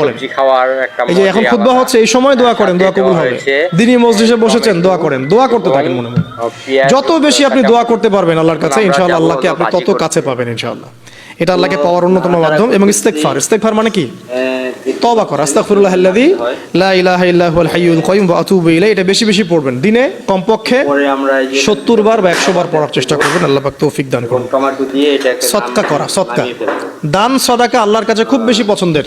করেন। খাওয়ার একটা এই যে এখন খুতবা হচ্ছে এই সময় দোয়া করেন দোয়া কবুল হবে। দিনই মসজিদে বসেছেন দোয়া করেন দোয়া করতে থাকেন মনে মনে। যত বেশি আপনি দোয়া করতে পারবেন আল্লাহর কাছে ইনশাআল্লাহ আল্লাহকে আপনি তত কাছে পাবেন ইনশাআল্লাহ। এটা আল্লাহকে পাওয়ার অন্যতম মাধ্যম এবং ইস্তেগফার। ইস্তেগফার মানে কি? তওবা করা। আস্তাগফিরুল্লাহ আল্লাযী লা ইলাহা ইল্লা হুয়াল হাইয়ুল কাইয়ুম ওয়া আতুবু ইলাইহি। এটা বেশি বেশি পড়বেন। দিনে কমপক্ষে পরে আমরা 70 বার বা 100 বার পড়ার চেষ্টা করবেন। আল্লাহ পাক তৌফিক দান করুন। সৎকা করা সৎকা। দান সদাকা আল্লাহর কাছে খুব বেশি পছন্দের।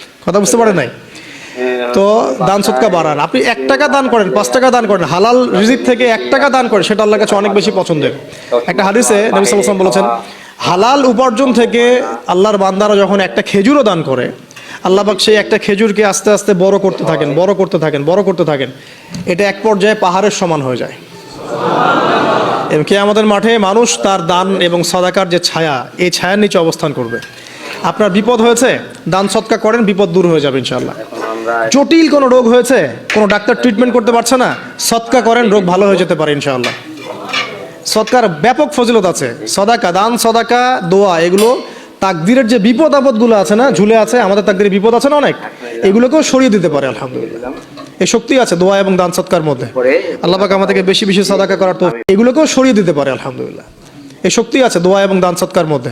কথা বুঝতে পারে নাই? তো দান সৎকা বাড়ান। আপনি এক টাকা দান করেন, পাঁচ টাকা দান করেন, হালাল রিজিক থেকে এক টাকা দান করেন, সেটা আল্লাহর কাছে অনেক বেশি পছন্দের। একটা হাদিসে নবী বলেছেন, হালাল উপার্জন থেকে আল্লাহর বান্দারা যখন একটা খেজুরও দান করে, আল্লাহ পাক সেই একটা খেজুরকে আস্তে আস্তে বড় করতে থাকেন, বড় করতে থাকেন, বড় করতে থাকেন। এটা এক পর্যায়ে পাহাড়ের সমান হয়ে যায়। এবং কে আমাদের মাঠে মানুষ তার দান এবং সাদাকার যে ছায়া, এই ছায়ার নিচে অবস্থান করবে। আপনার বিপদ হয়েছে, দান সৎকা করেন, বিপদ দূর হয়ে যাবে ইনশাল্লাহ জটিল কোনো রোগ হয়েছে, কোনো ডাক্তার ট্রিটমেন্ট করতে পারছে না সৎকা করেন, রোগ ভালো হয়ে যেতে পারে ইনশাআল্লাহ। সৎকার ব্যাপক ফজিলত আছে, সদাকা, দান, সদাকা, দোয়া, এগুলো তাকদিরের যে বিপদ আপদগুলো আছে না, ঝুলে আছে, আমাদের তাকদিরে বিপদ আছে না অনেক, এগুলোকেও সরিয়ে দিতে পারে, আলহামদুলিল্লাহ। এই শক্তি আছে দোয়া এবং দান সৎকার মধ্যে। আল্লাহ পাক আমাদেরকে বেশি বেশি সদাকা করার তো এগুলোকেও সরিয়ে দিতে পারে, আলহামদুলিল্লাহ। এই শক্তি আছে দোয়া এবং দান সৎকার মধ্যে।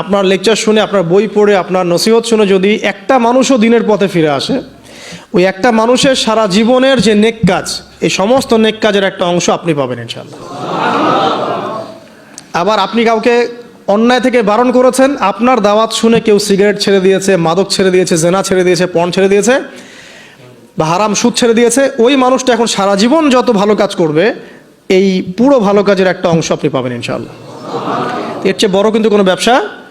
আপনার লেকচার শুনে, আপনার বই পড়ে, আপনার নসিহত শুনে যদি একটা মানুষও দিনের পথে ফিরে আসে, ওই একটা মানুষের সারা জীবনের যে নেক কাজ, এই সমস্ত নেক কাজের একটা অংশ আপনি পাবেন ইনশাল্লাহ আবার আপনি কাউকে অন্যায় থেকে বারণ করেছেন, আপনার দাওয়াত শুনে কেউ সিগারেট ছেড়ে দিয়েছে, মাদক ছেড়ে দিয়েছে, জেনা ছেড়ে দিয়েছে, পণ ছেড়ে দিয়েছে, বা হারাম সুদ ছেড়ে দিয়েছে, ওই মানুষটা এখন সারা জীবন যত ভালো কাজ করবে, এই পুরো ভালো কাজের একটা অংশ আপনি পাবেন ইনশাল্লাহ এর চেয়ে বড় কিন্তু কোনো ব্যবসা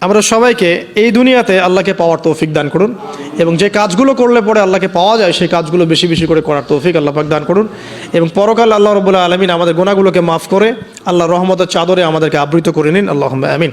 আমরা সবাইকে এই দুনিয়াতে আল্লাহকে পাওয়ার তৌফিক দান করুন এবং যে কাজগুলো করলে পরে আল্লাহকে পাওয়া যায়, সেই কাজগুলো বেশি বেশি করে করার তৌফিক আল্লাহ পাক দান করুন। এবং পরকাল আল্লাহ রবুল্লাহ আলমিন আমাদের গোনাগুলোকে মাফ করে আল্লাহ রহমতের চাদরে আমাদেরকে আবৃত করে নিন। আল্লাহ আমিন।